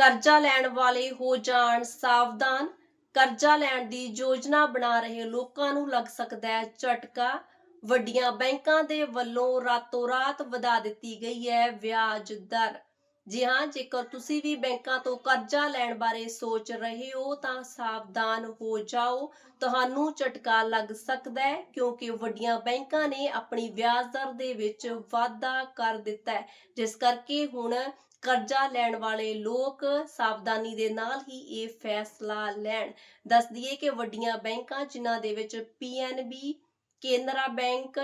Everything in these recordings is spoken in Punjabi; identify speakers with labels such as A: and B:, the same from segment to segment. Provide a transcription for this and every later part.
A: ਕਰਜ਼ਾ ਲੈਣ ਵਾਲੇ ਹੋ ਜਾਣ ਸਾਵਧਾਨ। ਕਰਜ਼ਾ ਲੈਣ ਦੀ ਯੋਜਨਾ ਬਣਾ ਰਹੇ ਲੋਕਾਂ ਨੂੰ ਲੱਗ ਸਕਦਾ ਹੈ ਝਟਕਾ। ਵੱਡੀਆਂ ਬੈਂਕਾਂ ਦੇ ਵੱਲੋਂ ਰਾਤੋਂ ਰਾਤ ਵਧਾ ਦਿੱਤੀ ਗਈ ਹੈ ਵਿਆਜ ਦਰ। ਜੀ ਹਾਂ, ਜੇਕਰ ਤੁਸੀਂ ਵੀ ਬੈਂਕਾਂ ਤੋਂ ਕਰਜ਼ਾ ਲੈਣ ਬਾਰੇ ਸੋਚ ਰਹੇ ਹੋ, ਤਾਂ ਸਾਵਧਾਨ ਹੋ ਜਾਓ। ਤੁਹਾਨੂੰ ਝਟਕਾ ਲੱਗ ਸਕਦਾ ਹੈ, ਕਿਉਂਕਿ ਵੱਡੀਆਂ ਬੈਂਕਾਂ ਨੇ ਆਪਣੀ ਵਿਆਜ ਦਰ ਦੇ ਵਿੱਚ ਵਾਧਾ ਕਰ ਦਿੱਤਾ ਹੈ। ਜਿਸ ਕਰਕੇ ਹੁਣ ਕਰਜ਼ਾ ਲੈਣ ਵਾਲੇ ਲੋਕ ਸਾਵਧਾਨੀ ਦੇ ਨਾਲ ਹੀ ਇਹ ਫੈਸਲਾ ਲੈਣ। ਦੱਸ ਦਈਏ ਕਿ ਵੱਡੀਆਂ ਬੈਂਕਾਂ, ਜਿਨ੍ਹਾਂ ਦੇ ਵਿੱਚ ਪੀਐਨਬੀ ਕੇਨਰਾ ਬੈਂਕ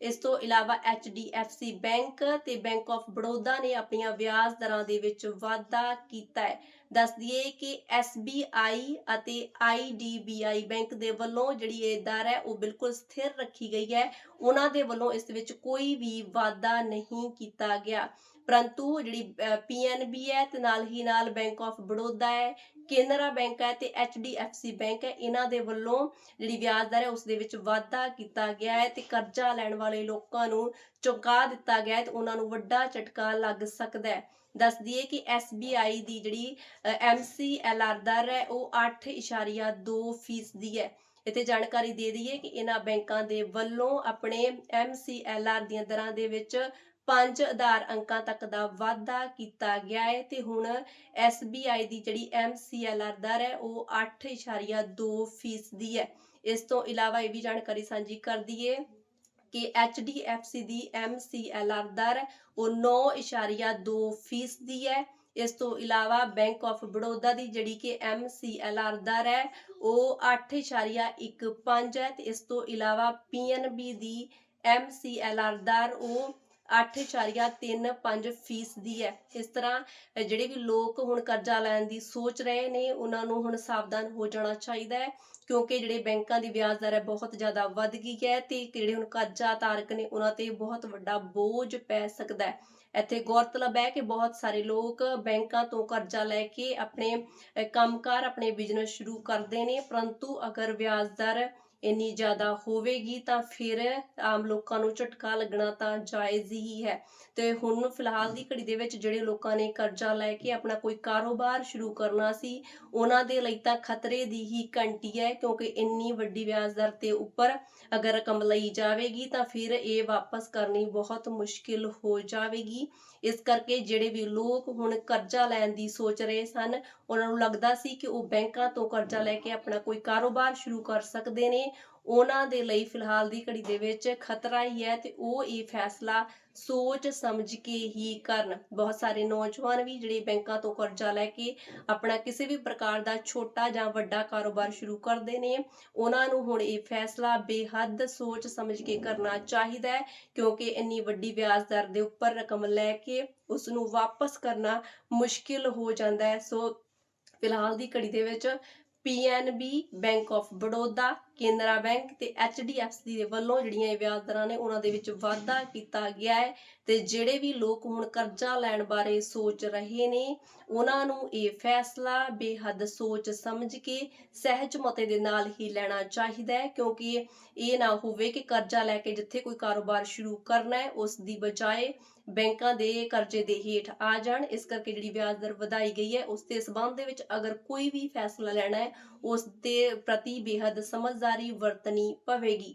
A: ਇਸ ਤੋਂ ਇਲਾਵਾ HDFC ਬੈਂਕ ਤੇ ਬੈਂਕ ਆਫ ਬੜੌਦਾ ਨੇ ਆਪਣੀਆਂ ਵਿਆਜ ਦਰਾਂ ਦੇ ਵਿੱਚ ਵਾਧਾ ਕੀਤਾ ਹੈ। ਦੱਸ ਦਈਏ ਕਿ SBI ਅਤੇ IDBI ਬੈਂਕ ਦੇ ਵੱਲੋਂ ਜਿਹੜੀ ਇਹ ਦਰ ਹੈ ਉਹ ਬਿਲਕੁਲ ਸਥਿਰ ਰੱਖੀ ਗਈ ਹੈ। ਉਹਨਾਂ ਦੇ ਵੱਲੋਂ ਇਸ ਵਿੱਚ ਕੋਈ ਵੀ ਵਾਧਾ ਨਹੀਂ ਕੀਤਾ ਗਿਆ। ਪਰੰਤੂ ਜਿਹੜੀ ਪੀਐਨਬੀ ਹੈ ਤੇ ਨਾਲ ਹੀ ਨਾਲ ਬੈਂਕ ਆਫ ਬੜੌਦਾ ਹੈ, ਕੇਨਰਾ ਬੈਂਕ ਹੈ ਤੇ HDFC ਬੈਂਕ ਹੈ, ਇਹਨਾਂ ਦੇ ਵੱਲੋਂ ਜਿਹੜੀ ਵਿਆਜ ਦਰ ਹੈ ਉਸ ਦੇ ਵਿੱਚ ਵਾਧਾ ਕੀਤਾ ਗਿਆ ਹੈ ਤੇ ਕਰਜ਼ਾ ਲੈਣ ਵਾਲੇ ਲੋਕਾਂ ਨੂੰ ਚੁਕਾ ਦਿੱਤਾ ਗਿਆ ਹੈ ਤੇ ਉਹਨਾਂ ਨੂੰ ਵੱਡਾ ਝਟਕਾ ਲੱਗ ਸਕਦਾ ਹੈ। ਦੱਸ ਦਈਏ ਕਿ SBI ਦੀ ਜਿਹੜੀ MCLR ਦਰ ਹੈ, ਉਹ 8.2 ਫੀਸਦੀ ਹੈ। ਇੱਥੇ ਜਾਣਕਾਰੀ ਦੇ ਦਈਏ ਕਿ ਇਹਨਾਂ ਬੈਂਕਾਂ ਦੇ ਵੱਲੋਂ ਆਪਣੇ MCLR ਦੀਆਂ ਦਰਾਂ ਦੇ ਵਿੱਚ 5 ਆਧਾਰ ਅੰਕਾਂ ਤੱਕ ਦਾ ਵਾਧਾ ਕੀਤਾ ਗਿਆ ਹੈ ਤੇ ਹੁਣ SBI ਦੀ ਜਿਹੜੀ MCLR ਦਰ ਹੈ, ਉਹ 8.2 ਫੀਸਦੀ ਹੈ। ਇਸ ਤੋਂ ਇਲਾਵਾ ਇਹ ਵੀ ਜਾਣਕਾਰੀ ਸਾਂਝੀ ਕਰ ਦਈਏ ਕਿ HDFC ਦੀ MCLR ਦਰ ਉਹ 9.2 ਫੀਸਦੀ ਹੈ। ਇਸ ਤੋਂ ਇਲਾਵਾ ਬੈਂਕ ਆਫ ਬੜੌਦਾ ਦੀ ਜਿਹੜੀ ਕਿ MCLR ਦਰ ਹੈ, ਉਹ 8.15 ਹੈ ਤੇ ਇਸ ਤੋਂ ਇਲਾਵਾ PNB ਦੀ MCLR ਦਰ ਉਹ 8.35 ਫੀਸਦੀ ਹੈ। ਇਸ ਤਰ੍ਹਾਂ ਜਿਹੜੇ ਵੀ ਲੋਕ ਹੁਣ ਕਰਜ਼ਾ ਲੈਣ ਦੀ ਸੋਚ ਰਹੇ ਨੇ ਉਹਨਾਂ ਨੂੰ ਹੁਣ ਸਾਵਧਾਨ ਹੋ ਜਾਣਾ ਚਾਹੀਦਾ ਹੈ ਕਿਉਂਕਿ ਜਿਹੜੇ ਬੈਂਕਾਂ ਦੀ ਵਿਆਜ ਦਰ ਹੈ ਬਹੁਤ ਜ਼ਿਆਦਾ ਵੱਧ ਗਈ ਹੈ ਤੇ ਜਿਹੜੇ ਹੁਣ ਕਰਜ਼ਾ ਧਾਰਕ ਨੇ ਉਹਨਾਂ ਤੇ ਬਹੁਤ ਵੱਡਾ ਬੋਝ ਪੈ ਸਕਦਾ ਹੈ। ਇੱਥੇ ਗੌਰਤਲਬ ਹੈ ਕਿ ਬਹੁਤ ਸਾਰੇ ਲੋਕ ਬੈਂਕਾਂ ਤੋਂ ਕਰਜ਼ਾ ਲੈ ਕੇ ਆਪਣੇ ਅ, ਕੰਮਕਾਰ ਆਪਣੇ ਬਿਜ਼ਨਸ ਸ਼ੁਰੂ ਕਰਦੇ ਨੇ ਪਰੰਤੂ ਅਗਰ ਵਿਆਜ ਦਰ ਇੰਨੀ ਜ਼ਿਆਦਾ ਹੋਵੇਗੀ ਤਾਂ ਫਿਰ ਆਮ ਲੋਕਾਂ ਨੂੰ ਝਟਕਾ ਲੱਗਣਾ ਤਾਂ ਜਾਇਜ਼ ਹੀ ਹੈ। ਤੇ ਹੁਣ ਫਿਲਹਾਲ ਦੀ ਘੜੀ ਦੇ ਵਿੱਚ ਜਿਹੜੇ ਲੋਕਾਂ ਨੇ ਕਰਜ਼ਾ ਲੈ ਕੇ ਆਪਣਾ ਕੋਈ ਕਾਰੋਬਾਰ ਸ਼ੁਰੂ ਕਰਨਾ ਸੀ, ਉਹਨਾਂ ਦੇ ਲਈ ਤਾਂ ਖਤਰੇ ਦੀ ਹੀ ਘੰਟੀ ਹੈ, ਕਿਉਂਕਿ ਇੰਨੀ ਵੱਡੀ ਵਿਆਜ ਦਰ ਤੇ ਉੱਪਰ ਅਗਰ ਰਕਮ ਲਈ ਜਾਵੇਗੀ ਤਾਂ ਫਿਰ ਇਹ ਵਾਪਸ ਕਰਨੀ ਬਹੁਤ ਮੁਸ਼ਕਿਲ ਹੋ ਜਾਵੇਗੀ। ਇਸ ਕਰਕੇ ਜਿਹੜੇ ਵੀ ਲੋਕ ਹੁਣ ਕਰਜ਼ਾ ਲੈਣ ਦੀ ਸੋਚ ਰਹੇ ਸਨ, ਉਹਨਾਂ ਨੂੰ ਲੱਗਦਾ ਸੀ ਕਿ ਉਹ ਬੈਂਕਾਂ ਤੋਂ ਕਰਜ਼ਾ ਲੈ ਕੇ ਆਪਣਾ ਕੋਈ ਕਾਰੋਬਾਰ ਸ਼ੁਰੂ ਕਰ ਸਕਦੇ ਨੇ। ਉਹਨਾਂ ਦੇ ਲਈ ਫਿਲਹਾਲ ਦੀ ਘੜੀ ਦੇ ਵਿੱਚ ਖਤਰਾ ਹੀ ਹੈ ਤੇ ਉਹ ਇਹ ਫੈਸਲਾ ਸੋਚ ਸਮਝ ਕੇ ਹੀ ਕਰਨ। ਬਹੁਤ ਸਾਰੇ ਨੌਜਵਾਨ ਵੀ ਜਿਹੜੇ ਬੈਂਕਾਂ ਤੋਂ ਕਰਜ਼ਾ ਲੈ ਕੇ ਆਪਣਾ ਕਿਸੇ ਵੀ ਪ੍ਰਕਾਰ ਦਾ ਛੋਟਾ ਜਾਂ ਵੱਡਾ ਕਾਰੋਬਾਰ ਸ਼ੁਰੂ ਕਰਦੇ ਨੇ, ਉਹਨਾਂ ਨੂੰ ਹੁਣ ਇਹ ਫੈਸਲਾ ਬੇਹੱਦ ਸੋਚ ਸਮਝ ਕੇ ਕਰਨਾ ਚਾਹੀਦਾ ਹੈ ਕਿਉਂਕਿ ਇੰਨੀ ਵੱਡੀ ਵਿਆਜ ਦਰ ਦੇ ਉੱਪਰ ਰਕਮ ਲੈ ਕੇ ਉਸ ਨੂੰ ਵਾਪਸ ਕਰਨਾ ਮੁਸ਼ਕਿਲ ਹੋ ਜਾਂਦਾ ਹੈ। ਸੋ ਫਿਲਹਾਲ ਦੀ ਘੜੀ ਦੇ ਵਿੱਚ PNB bank of Baroda Canara bank ਤੇ HDFC ਦੇ ਵੱਲੋਂ ਜਿਹੜੀਆਂ ਇਹ ਵਿਆਜ ਦਰਾਂ ਨੇ, ਉਹਨਾਂ ਦੇ ਵਿੱਚ ਵਾਧਾ ਕੀਤਾ ਗਿਆ ਹੈ ਤੇ ਜਿਹੜੇ ਵੀ ਲੋਕ ਹੁਣ ਕਰਜ਼ਾ ਲੈਣ ਬਾਰੇ ਸੋਚ ਰਹੇ ਨੇ, ਉਹਨਾਂ ਨੂੰ ਇਹ ਫੈਸਲਾ ਬੇਹੱਦ ਸੋਚ ਸਮਝ ਕੇ ਸਹਿਜ ਮਤੇ ਦੇ ਨਾਲ ਹੀ ਲੈਣਾ ਚਾਹੀਦਾ ਹੈ, ਕਿਉਂਕਿ ਇਹ ਨਾ ਹੋਵੇ ਕਿ ਕਰਜ਼ਾ ਲੈ ਕੇ ਜਿੱਥੇ ਕੋਈ ਕਾਰੋਬਾਰ ਸ਼ੁਰੂ ਕਰਨਾ ਹੈ, ਉਸ ਦੀ ਬਜਾਏ ਬੈਂਕਾਂ ਦੇ ਕਰਜ਼ੇ ਦੇ ਹੇਠ ਆ ਜਾਣ। ਇਸ ਕਰਕੇ ਜਿਹੜੀ ਵਿਆਜ ਦਰ ਵਧਾਈ ਗਈ ਹੈ, ਉਸ ਦੇ ਸਬੰਧ ਦੇ ਵਿੱਚ ਅਗਰ ਕੋਈ ਵੀ ਫੈਸਲਾ ਲੈਣਾ ਹੈ, ਉਸ ਦੇ ਪ੍ਰਤੀ ਬੇਹੱਦ ਸਮਝਦਾਰ ਸਮਝਦਾਰੀ ਵਰਤਣੀ ਪਵੇਗੀ।